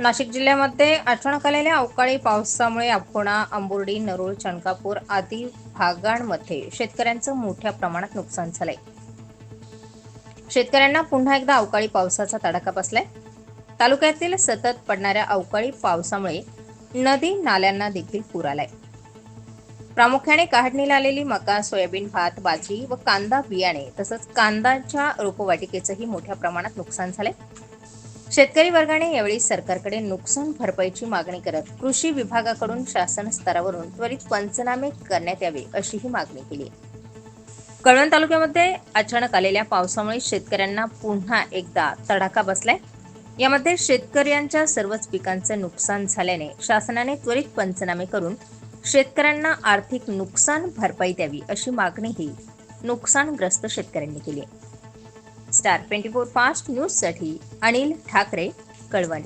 नाशिक जिल्ह्यामध्ये अचानक आलेल्या अवकाळी पावसामुळे अकोणा आंबुर्डी नरूळ चणकापूर आदी भागांमध्ये शेतकऱ्यांचं मोठ्या प्रमाणात नुकसान झालंय. शेतकऱ्यांना पुन्हा एकदा अवकाळी पावसाचा तडाखा बसलाय. तालुक्यातील सतत पडणाऱ्या अवकाळी पावसामुळे नदी नाल्यांना देखील पूर आलाय. प्रामुख्याने काढणीला आलेली मका सोयाबीन भात बाजरी व कांदा बियाणे तसंच कांदाच्या रोपवाटिकेचंही मोठ्या प्रमाणात नुकसान झालंय. शेतकरी वर्गाने यावेळी सरकारकडे नुकसान भरपाईची मागणी करत कृषी विभागाकडून शासन स्तरावरून त्वरित पंचनामे करण्यात यावे अशीही मागणी केली. कळवण तालुक्यामध्ये अचानक आलेल्या पावसामुळे शेतकऱ्यांना पुन्हा एकदा तडाखा बसलाय. यामध्ये शेतकऱ्यांच्या सर्वच पिकांचं नुकसान झाल्याने शासनाने त्वरित पंचनामे करून शेतकऱ्यांना आर्थिक नुकसान भरपाई द्यावी अशी मागणीही नुकसानग्रस्त शेतकऱ्यांनी केली स्टार ट्वेंटी फोर फास्ट न्यूजसाठी अनिल ठाकरे कळवण.